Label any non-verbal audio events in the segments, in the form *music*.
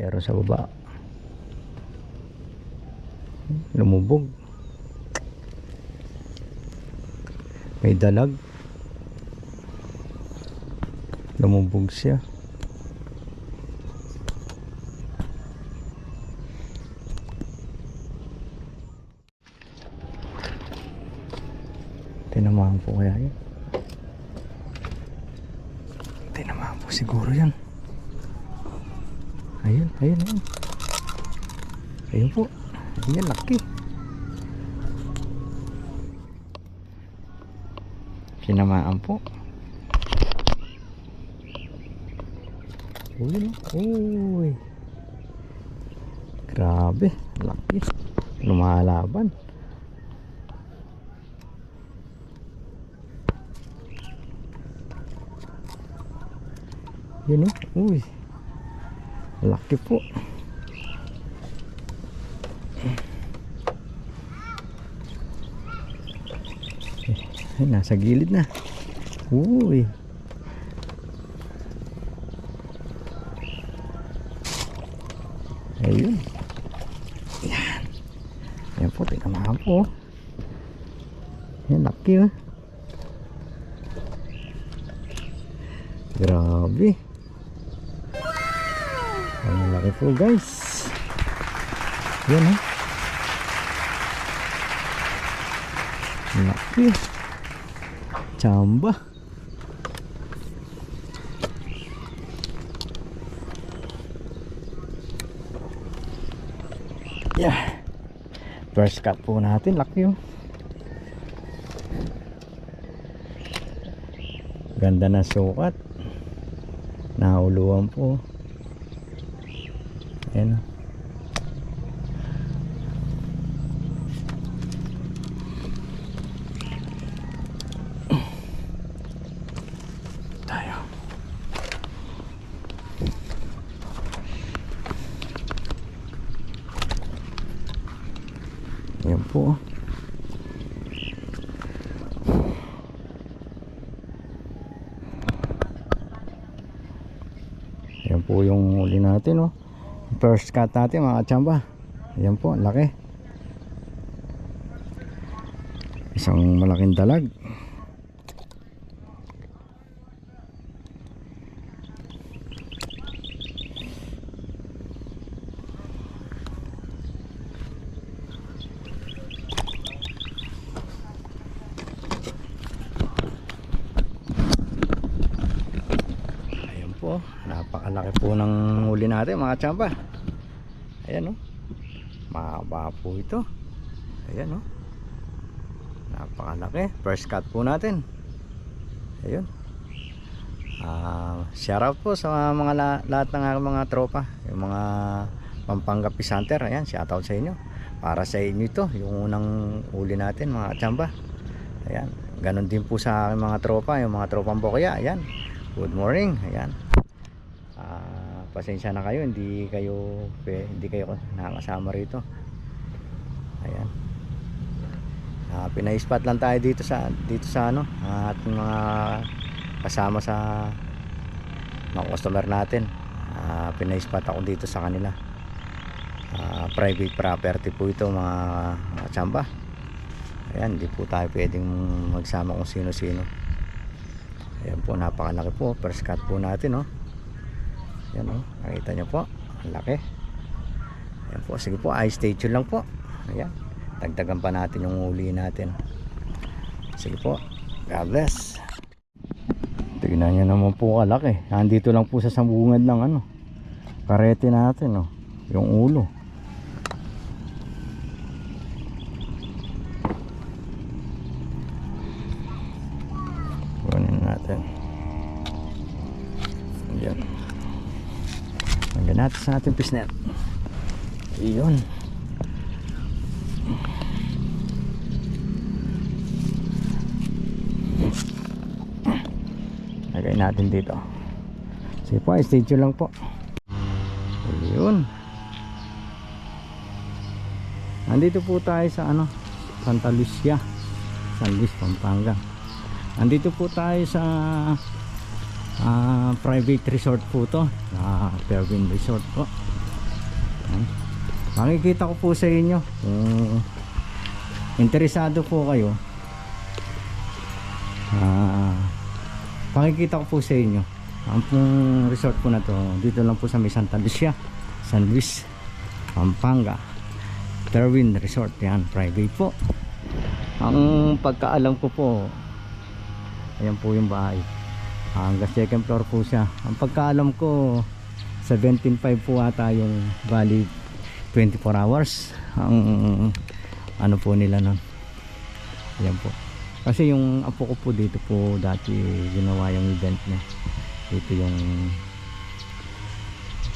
Pero sa baba. Lumubog. May dalag. Lumubog siya. Tinamaan po kaya yun. Tinamaan po siguro yan. Ayun, ayun, ayun. Ayun po. Ayun, laki. Tinamaan po. Uy? Uy. Grabe, laki. Lumalaban. Yun oh. Uy. Laki po. Ay, nasa gilid na. Uy. Ayun. Yan. Yan po, tinamahan po. Yan, laki oh. Grabe. Po guys. Yan ha. Laki. Chamba. Yeah. First cut po natin. Laki oh. Ganda na sukat. Nahuluan po. Ayan. Tayo. Ayan po. Ayan po yung huli natin oh. First cut natin mga kachamba. Ayan po, laki. Isang malaking dalag. Ayan po, napakalaki po ng huli natin mga tsamba. Ayan o. Mahaba po ito. Ayan o. Napakalaki. First cut po natin. Ayun. Ah, shout out po sa mga la- lahat ng mga tropa, yung mga Pampanga Fish. Ayan, shout out sa inyo. Para sa inyo ito, yung unang huli natin mga tsamba. Ayan. Ganon din po sa aking mga tropa, yung mga tropang bokya. Ayan. Good morning. Ayan. Pasensya na kayo, hindi kayo hindi kayo nakakasama rito. Ayan. Ah, pinai-spot lang tayo dito sa dito sa ano, ah, ating mga kasama sa mga customer natin. Ah, pinai-spot ako dito sa kanila. Ah, private property po ito mga, tsamba. Ayan, hindi po tayo pwedeng magsama kung sino-sino. Ayan po, napakalaki po. First cut po natin, oh. Ayan, oh. Nakita nyo po. Ang laki. Ayan po, sige po. Ay, stay tuned lang po. Ayan. Dagdagan pa natin yung huli natin. Sige po. God bless. Tignan nyo naman po kalaki. Nandito lang po sa sambungad ng ano. Karete natin, oh. Yung ulo. Kunin natin. Ayan. Lagyan natin sa ating pisnet. Iyon. Lagay natin dito. Sige po, stay tuned lang po. Ayun. Nandito po tayo sa ano, Santa Lucia, San Luis, Pampanga. Nandito po tayo sa ah, private resort po to, na Fairwind Resort po. Yan. Makikita ko po sa inyo kung interesado po kayo. Ah, pakikita ko po sa inyo. Ang pong resort po na to, dito lang po sa may Santa Lucia, San Luis, Pampanga. Darwin Resort, yan, private po. Ang pagkaalam ko po, ayan po yung bahay. Hanggang second floor po siya. Ang pagkaalam ko, 17.5 po ata yung valid 24 hours. Ang ano po nila nun. Ayan po. Kasi yung apo ko po dito po dati ginawa yung event niya. Dito yung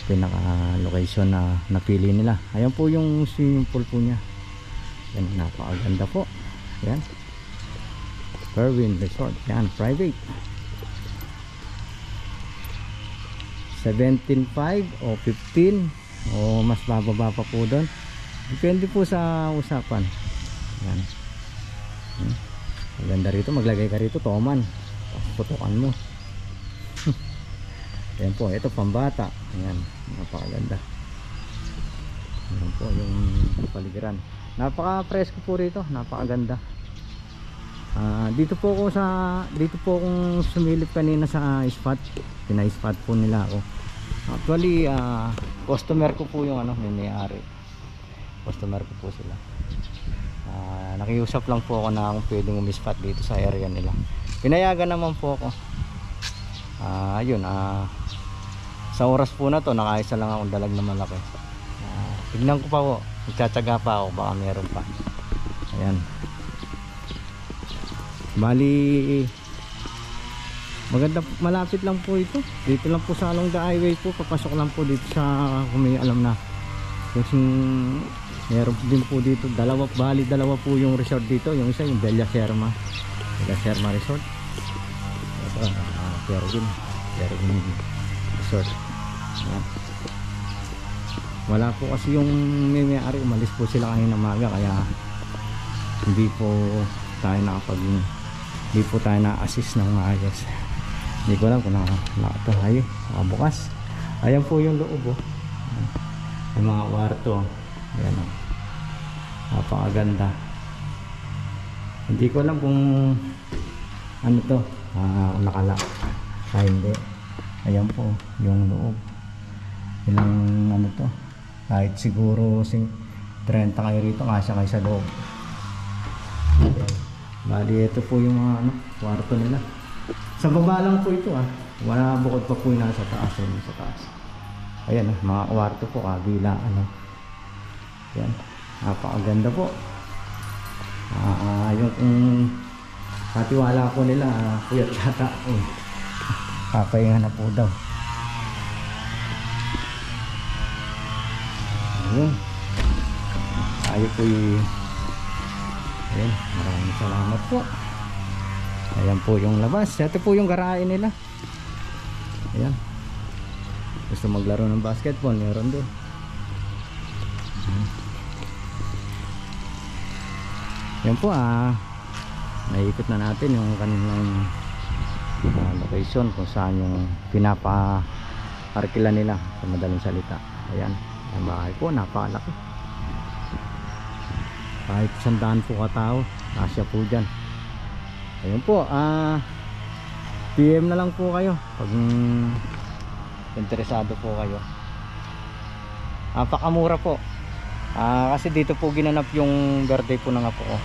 pinaka location na napili nila. Ayan po yung swimming pool po niya. Yan, napakaganda po. Ayan. Perwin Resort. Yan, private. 17.5 o 15 o mas bababa pa po doon. Depende po sa usapan. Yan. Hmm. Maganda rito. Maglagay ka rito. Toman. Putukan mo. *laughs* Ayan po. Ito pambata. Ayan. Napakaganda. Ayan po yung paligiran. Napaka-presko po rito. Napakaganda. Ah, dito po ako sa dito po akong sumilip kanina sa spot. Pina-spot po nila ako. Actually, ah, customer ko po yung ano, may may-ari. Customer ko po sila. Ah, nakiusap lang po ako na kung pwedeng umispot dito sa area nila. Pinayagan naman po ako. Ah, ayun, ah, sa oras po na to, nakaisa lang akong dalag na malaki. Ah, tignan ko pa po. Magtsatsaga pa ako, baka meron pa. Ayan. Bali Maganda malapit lang po ito. Dito lang po sa along the highway po, papasok lang po dito sa kung may alam na. Kasi meron din po dito, dalawa bali dalawa po yung resort dito, yung isa yung Bella Serma. Bella Serma Resort. Ito, uh, Perwin. Perwin Resort. Ayan. Wala po kasi yung may may-ari, umalis po sila kanina maga kaya hindi po tayo nakapag hindi po tayo na-assist ng maayos. Hindi ko alam kung naka, nakatahay nakabukas ayan po yung loob oh. yung mga kwarto. Ayan oh. napakaganda. Hindi ko alam kung ano to. Ah, nakala ah, hindi. Ayan po yung loob. Ilang ano to. Kahit siguro sing 30 kayo rito kasya kayo sa loob. Bali, ito po yung mga ano, kwarto nila. Sa baba lang po ito ah. Wala bukod pa po yung nasa taas. Yun, sa taas. Ayan ah, mga kwarto po, kabila ano. Ayan. Napakaganda po. Ah, yung kung katiwala po nila, ah, kuya tsata. Eh, *laughs* papahinga na po daw. Ayun. Tayo po yung Ayan, maraming salamat po. Ayan po yung labas. Ito po yung garahe nila. Ayan. Gusto maglaro ng basketball, meron doon. Ayan. Po ah. Naikot na natin yung kanilang ah, location kung saan yung pinapa arkila nila sa madaling salita. Ayan. Ang bahay po, napakalaki kahit sandaan po katao kasya po dyan. Ayun po ah PM na lang po kayo pag mm, interesado po kayo. Napakamura po. Ah, kasi dito po ginanap yung birthday po ng apo ko.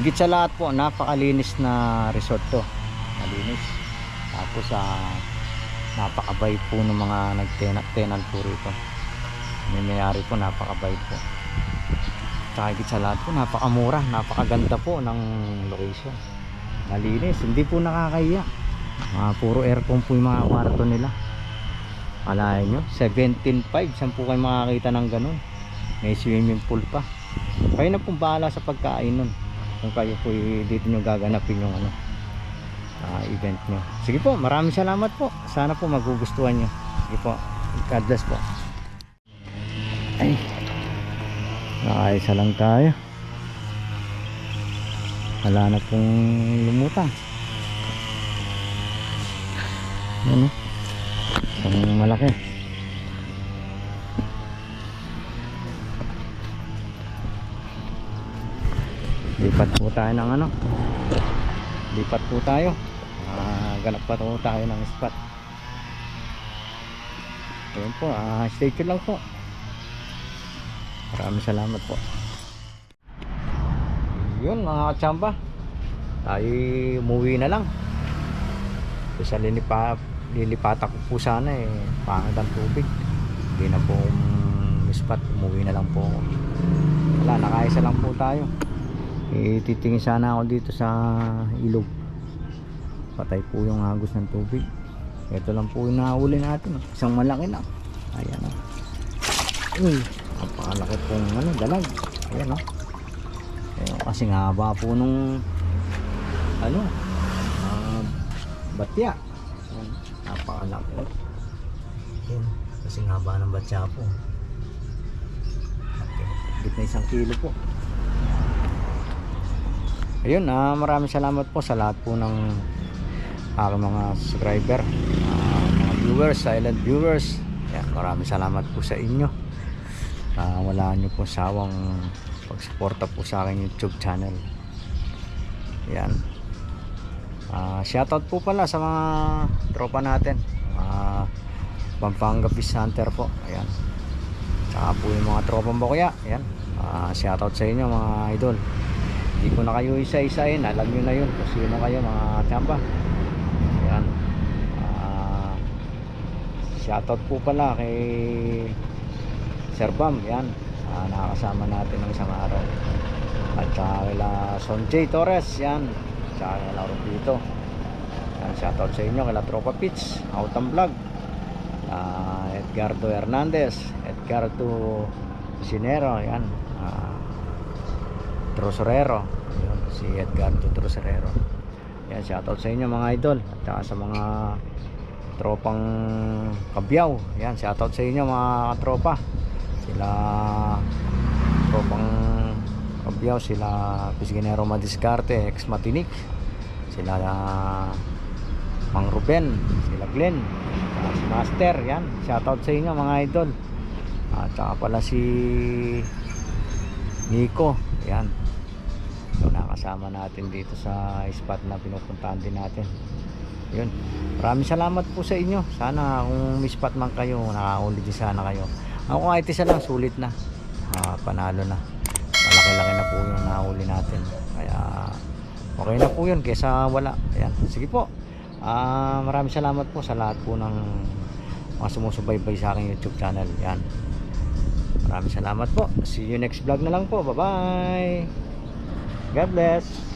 Higit sa lahat po napakalinis na resort to. Malinis. Tapos ah, napakabay po ng mga nagtenant po rito. May mayari po napakabay po Tsaka higit sa lahat po, napakamura, napakaganda po ng location. Malinis, hindi po nakakahiya. Mga puro aircon po yung mga kwarto nila. Alayin nyo, 17.5, saan po kayo makakita ng ganun? May swimming pool pa. Kayo na pong bahala sa pagkain nun. Kung kayo po dito nyo gaganapin yung ano, ah, event nyo. Sige po, maraming salamat po. Sana po magugustuhan nyo. Sige po, God bless po. Ay nakaisa lang tayo. Wala na pong lumutang. Ano isang malaki. Lipat po tayo ng ano? Lipat po tayo. Uh, ganap pa po tayo ng spot. Ayun po uh, stay tuned lang po maraming salamat po. Yun mga katsamba tayo umuwi na lang. Sa lilipa, lilipatan ko po sana eh pangit ang tubig. Hindi na po spot umuwi na lang po wala nakaisa lang po tayo. Eh, titingin sana ako dito sa ilog. Patay po yung agos ng tubig. Ito lang po yung nahuli natin. Oh. isang malaki lang ayan o uy napakalaki pong ano, dalag. Ayan o Ayan, kasi nga haba po nung ano ah, batya. Ayan, napakalaki ayan, kasi nga haba ng batya po. Okay. higit na isang kilo po? Ayun ah maraming salamat po sa lahat po ng aking mga subscriber ah, mga viewers, silent viewers. Ayan, maraming salamat po sa inyo Ah, wala nyo po sawang pagsuporta po sa aking youtube channel. Yan. Ah, shoutout po pala sa mga tropa natin. Mga Pampanga Fish Hunter po. Ayan. Saka po yung mga tropang bakuya. Ayan. Ah, shoutout sa inyo mga idol. Hindi ko na kayo isa-isain alam nyo na yun kung sino kayo mga tsamba yan Ah, shoutout po pala kay Sir Bam yan. Ah, nakakasama natin ng isang araw. At saka kila Son J Torres yan. Saka kila Rubito yan shoutout sa inyo kila Tropa Pitch Autumn Vlog. Ah, Edgardo Hernandez Edgardo Sinero yan. Ah, Trosorero yun, si Edgardo Trosorero yan shoutout sa inyo mga idol. At saka sa mga tropang kabyaw yan shoutout sa inyo mga tropa sila tropang kabyaw sila Pisginero Madiscarte ex Matinik. Sila ah, Mang Ruben sila Glenn saka si Master yan. Shoutout sa inyo mga idol. At saka pala si Nico yan. So nakasama natin dito sa spot na pinupuntahan din natin. Yun. Maraming salamat po sa inyo. Sana kung may spot man kayo nakahuli din sana kayo ako kahit isa lang sulit na. Ah, panalo na. Malaki-laki na po yung nahuli natin. Kaya okay na po yun kesa wala. Ayan sige po. Ah, maraming salamat po sa lahat po ng mga sumusubaybay sa aking youtube channel. Yan maraming salamat po. See you next vlog na lang po. Bye bye God bless